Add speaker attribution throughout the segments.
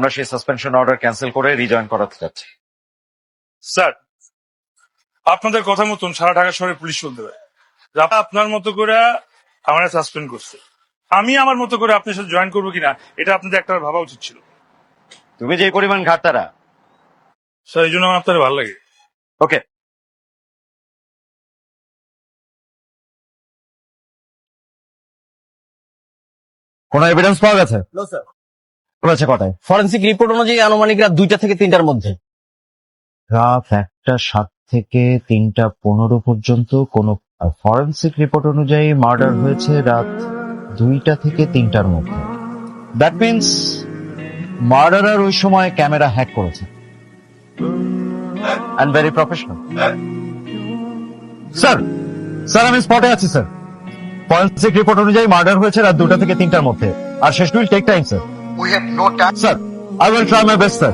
Speaker 1: আমরা সেই suspension order cancel করে রিজয়েন করাতে যাচ্ছি।
Speaker 2: স্যার আপনাদের কথা মতন সারা ঢাকা শহরে পুলিশ পারে। যে আপনি আপনার মতো করে আমার সাসপেন্ড করছে। আমি আমার মতো করে আপনার সাথে জয়েন করব কিনা এটা আপনাদের একটা ভাবা উচিত ছিল।
Speaker 1: তুমি যে পরিমাণ ঘাটতারা
Speaker 2: স্যার এই জন্য আমার আপনার ভালো লাগে।
Speaker 1: ওকে। কোন এভিডেন্স পাওয়া গেছে? বলেছে কটায়
Speaker 3: ফরেন্সিক রিপোর্ট অনুযায়ী আনুমানিক রাত দুইটা থেকে তিনটার মধ্যে।
Speaker 1: রাত একটা, সাত থেকে তিনটা, পনেরো পর্যন্ত কোন ফরেন্সিক রিপোর্ট অনুযায়ী মার্ডার হয়েছে রাত দুইটা থেকে তিনটার মধ্যে। দ্যাট মিনস মার্ডারার ওই সময় ক্যামেরা হ্যাক করেছে। And very professional sir sir আমি স্পটে আছি স্যার ফরেন্সিক রিপোর্ট অনুযায়ী মার্ডার হয়েছে রাত দুটা থেকে তিনটার মধ্যে। আর শেষ will take time sir
Speaker 4: We have no time.
Speaker 1: Sir I will try my best sir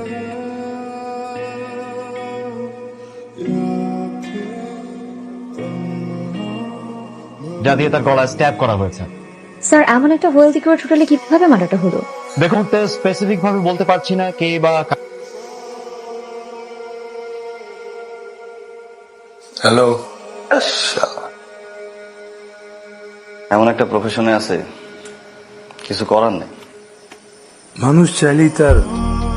Speaker 1: যা দিয়ে তার গলায় স্ট্যাব করা হয়েছে।
Speaker 5: স্যার এমন একটা হোটেলে কীভাবে মার্ডারটা হলো?
Speaker 1: দেখুন স্পেসিফিক ভাবে বলতে পারছি না কে বা কা-
Speaker 6: হ্যালো
Speaker 7: এমন একটা প্রফেশনে আছে। কিছু করার নেই।
Speaker 6: মানুষ চাইলেই তার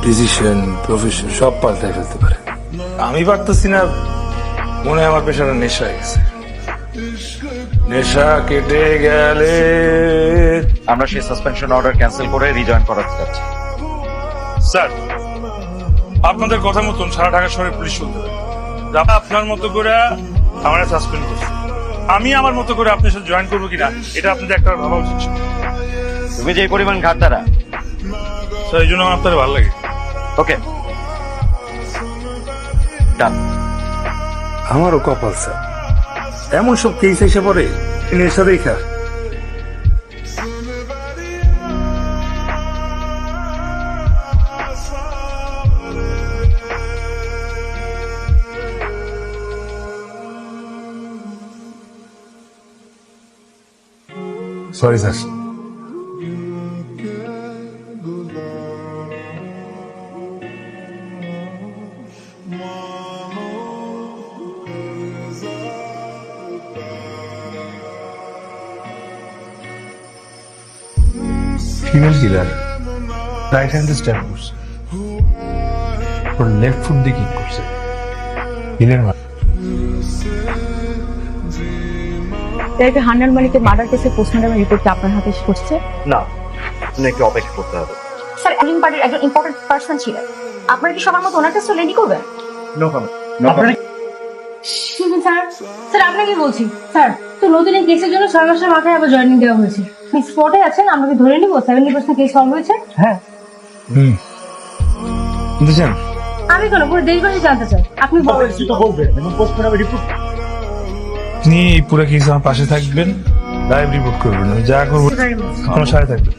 Speaker 6: ডিসিশন প্রফেশন সব পাল্টায় ফেলতে পারে।
Speaker 2: আমি পারতেছি না মনে হয় আমার পেশাটা নেশা হয়ে গেছে। নেশা কেটে গেলে
Speaker 1: আমরা সেই সাসপেনশন অর্ডার ক্যান্সেল করে রিজয়েন করাতে যাচ্ছি
Speaker 2: স্যার আপনাদের কথা মতন সারা ঢাকা শহরে পুলিশ বলতে পারে আপনার মতো করে আমার সাসপেন্ড করছে। আমি আমার মতো করে আপনার সাথে জয়েন করব কিনা এটা আপনাদের একটা ভাবা উচিত। ছিল
Speaker 1: তুমি যে পরিমাণ ঘাটতারা
Speaker 2: স্যার এই জন্য আমার আপনার ভালো লাগে।
Speaker 1: ওকে ডান
Speaker 6: আমারও কপাল স্যার। এমন সব কেস এসে পড়ে নেশা দেখা। Sorry sir. Female killer right হ্যান্ডে stab করছে ওর লেফট ফুট দিয়ে কিক করছে মার
Speaker 5: হান্নান মালিকের মার্ডার রিপোর্ট আপনার হাতে পড়ছে
Speaker 1: না আপনাকে অপেক্ষা করতে হবে।
Speaker 5: স্যার অ্যালিং পার্টির একজন ইম্পর্টেন্ট পার্সন ছিলেন। আপনারা কি সবার মতো ওনার কাছে রেডি করবেন?
Speaker 1: নো কমেন্ট
Speaker 8: স্যার স্যার আপনাকে বলছি। স্যার তো নতুন এই কেসের জন্য ছয় মাসের মাথায় আবার জয়েনিং দেওয়া হয়েছে। আপনি স্পটে আছেন আমরা কি ধরে নিব? সেভেন্টি পার্সেন্ট কেস সলভ হয়েছে?
Speaker 6: হুম। বুঝছেন
Speaker 8: আমি কেন পুরো দেশবাসী জানতে চাই। আপনি বলেন।
Speaker 2: আপনি এই পুরো কেস আমার পাশে থাকবেন লাইভ রিপোর্ট করবেন আমি যা করব আমার সাথে থাকবেন।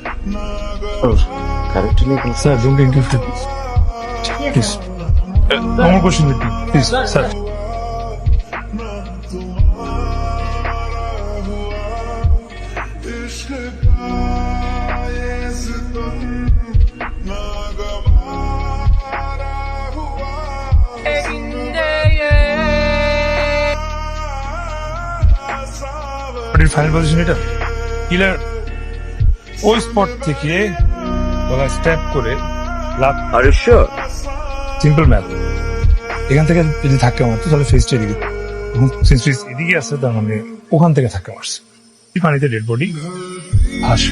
Speaker 2: স্যার ডোন্ট ইন্টারফিয়ার প্লিজ আমার question please sir final position এটা? কিলার ওই স্পট থেকে গলা স্ট্যাপ করে লাভ
Speaker 1: আর
Speaker 2: সিম্পল ম্যাথ এখান থেকে যদি ধাক্কা মারতো তাহলে ফেসটা এদিকে সিন্স ফেস এদিকে আছে তার মানে ওখান থেকে ধাক্কা মারছে। এই পানিতে ডেড বডি হাস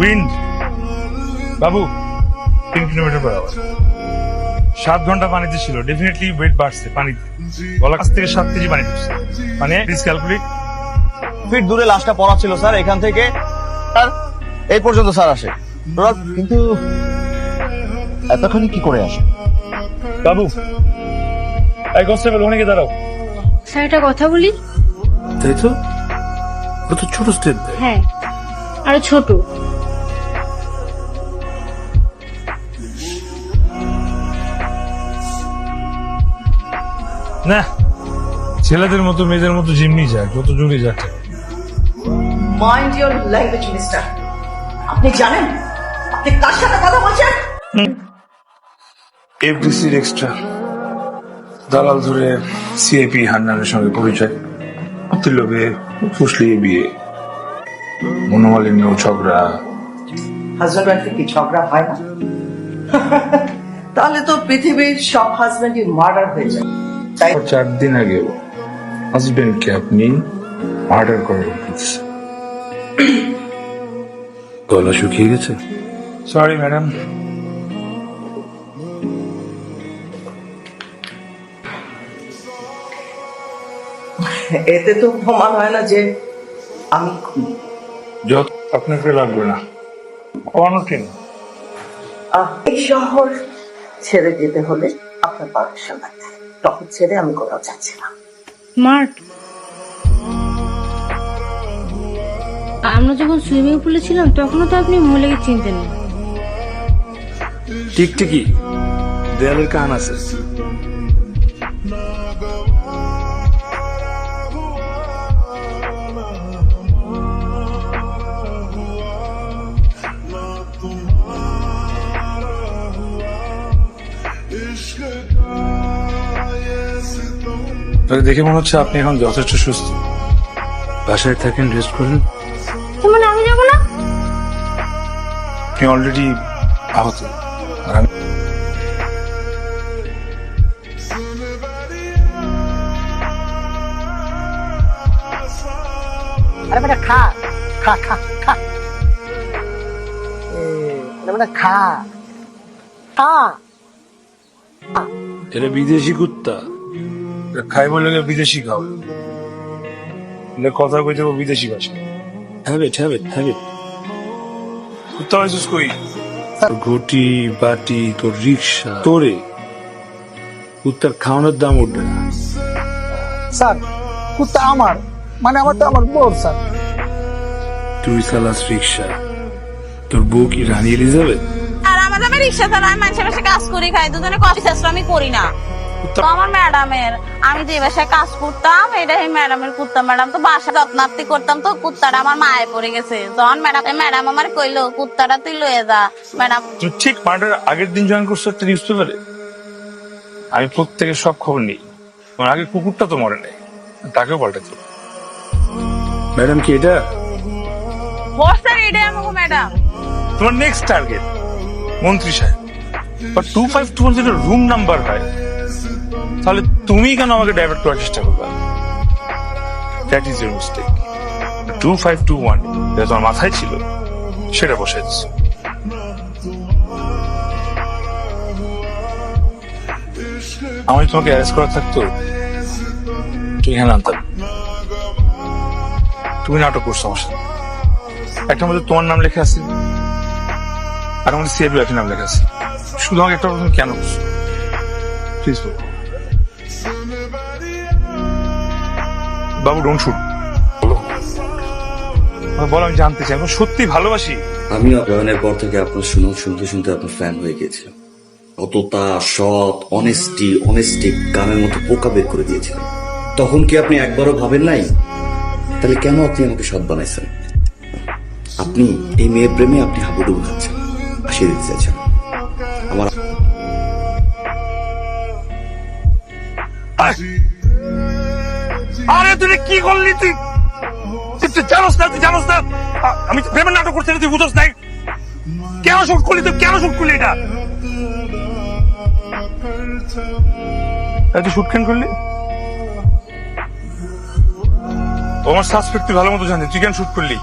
Speaker 2: উইন্ড বাবু তিন কিলোমিটার পার আওয়ার সাত ঘণ্টা পানিতে ছিল। ডেফিনেটলি ওয়েট বাড়ছে পানিতে। গলা কাছ থেকে সাত কেজি পানি ঢুকছে মানে প্লিজ ক্যালকুলেট
Speaker 3: ফিট দূরে লাশটা পড়া ছিল স্যার। এখান থেকে আর এই পর্যন্ত স্যার আসে।
Speaker 1: কিন্তু এতক্ষণ কি করে আসে?
Speaker 2: বাবু এই কনস্টেবল ওখানে গিয়ে দাঁড়াও।
Speaker 8: স্যার একটা কথা বলি?
Speaker 6: তাই তো? ও তো ছোট স্টেপ
Speaker 8: হ্যাঁ। আরও ছোট।
Speaker 2: না। ছেলেদের মতো মেয়েদের মতো যেমনি যাক যত জোরে যাক
Speaker 4: মাইন্ড ইওর ল্যাঙ্গুয়েজ মিস্টার আপনি জানেন? আপনি কার সাথে কথা বলছেন?
Speaker 2: এফডিসির এক্সট্রা দালাল ধরে সিআইপি হান্নানের সঙ্গে পরিচয়। অতির লোভে ফুসলিয়ে বিয়ে মনোমালিন্য ঝগড়া।
Speaker 4: হাজব্যান্ড ওয়াইফে কি ঝগড়া হয় না? তাহলে তো পৃথিবীর সব হাজব্যান্ডই মার্ডার হয়ে যায়। তাই
Speaker 2: চার দিন আগে হাজবেন্ডকে আপনি মার্ডার করার বলতেছে গলা শুকিয়ে গেছে? সরি ম্যাডাম
Speaker 4: এতে তো প্রমাণ হয় না যে আমি
Speaker 2: যত আপনাকে লাগবে না। অনটিন
Speaker 4: আহ, এই শহর ছেড়ে যেতে হলে আপনার পারমিশন লাগবে তখন ছেড়ে আমি কোথাও যাচ্ছি না
Speaker 8: মার্ট। আমরা যখন সুইমিং পুলে ছিলাম তখনও তো আপনি মহিলাকে চিনতেন না
Speaker 2: ঠিকই দেয়ালের কান আছে। আপনাকে দেখে মনে হচ্ছে আপনি এখন যথেষ্ট সুস্থ। বাসায় থাকেন রেস্ট করেন।
Speaker 8: মানে আমি যাব না?
Speaker 2: আপনি অলরেডি আহত। আর আমি
Speaker 9: আরে বেটা খা। খা খা খা। এ, বেটা খা। খা।
Speaker 2: এটা বিদেশি কুত্তা। খাই বলে বিদেশি খাও। কথা কইতে হবে বিদেশি ভাষা হ্যাবিট হ্যাবিট হ্যাবিট কুত্তা হয়েছিস কই? তোর ঘটি বাটি তোর রিক্সা তোরে কুত্তার খাওয়ানোর দাম উঠবে না।
Speaker 9: স্যার কুত্তা আমার মানে আমার তো আমার বোর স্যার।
Speaker 2: তুই চালাস রিক্সা তোর বউ কি রানী এলিজাবেথ?
Speaker 10: আর আমার আমি রিক্সা চালাই আমি মানুষের কাজ করি খাই দুজনে কফি আমি করি না। তো আমার ম্যাডামের আমি যে বাসায় কাজ করতাম এটা এই ম্যাডামের কুত্তা। ম্যাডাম তো বাসা যত্নার্থী করতাম তো কুত্তাটা আমার মায়ে পড়ে গেছে। যখন ম্যাডাম ম্যাডাম আমার কইলো কুত্তাটা তুই লয়ে যা। ম্যাডাম
Speaker 2: তুই ঠিক মার্ডার আগের দিন জয়েন করছ একটা নিউজ পেপারে আমি প্রত্যেকের সব খবর নিই। তোমার আগে কুকুরটা তো মরে নাই তাকেও পাল্টাতে ম্যাডাম কি এটা?
Speaker 10: এটাই আমাকে ম্যাডাম।
Speaker 2: তোমার নেক্সট টার্গেট মন্ত্রী সাহেব। বা টু ফাইভ টু ওয়ান যেটা রুম নাম্বার হয়। তাহলে তুমি কেন আমাকে ডাইভার্ট করার চেষ্টা করবে? That is your mistake two five two one যেটা তোমার মাথায় ছিল? সেটা বসে দিচ্ছ আমি তোমাকে অ্যারেস্ট করা থাকতো? তুই এখানে আনতাম তুমি নাটক করছ আমার সাথে। একটা মধ্যে তোমার নাম লেখা আছে, আর আমাদের একটা নাম লেখা আছে। শুধু আমাকে একটা কেন করছ? প্লিজ বাবু ডোন্ট শুট বলো, আমি জানতে চাই। আমি সত্যি ভালোবাসি।
Speaker 7: আমি জয়েনের পর থেকে আপনার শুনে, শুনতে শুনতে আপনার ফ্যান হয়ে গিয়েছিলাম। অততা সৎ অনেস্টি অনেস্টি গানের মতো পোকা বের করে দিয়েছিলেন তখন কি আপনি একবারও ভাবেন নাই? তাহলে কেন আপনি আমাকে সৎ বানাইছেন? আপনি এই মেয়ের প্রেমে আপনি হাবুডুবু খাচ্ছেন। দিতে চাইছেন। আমার
Speaker 2: আরে তুই কি করলি তুই? তুই জানোস না তুই জানোস না। আমি প্রেমের নাটক করছি না, তুই বুঝোস নাই। কেন শুট করলি তুই? কেন শুট করলি এটা? তুই শুট কেন করলি? তোমার শ্বাস তুই ভালো মতো জানিস তুই কেন শুট করলি?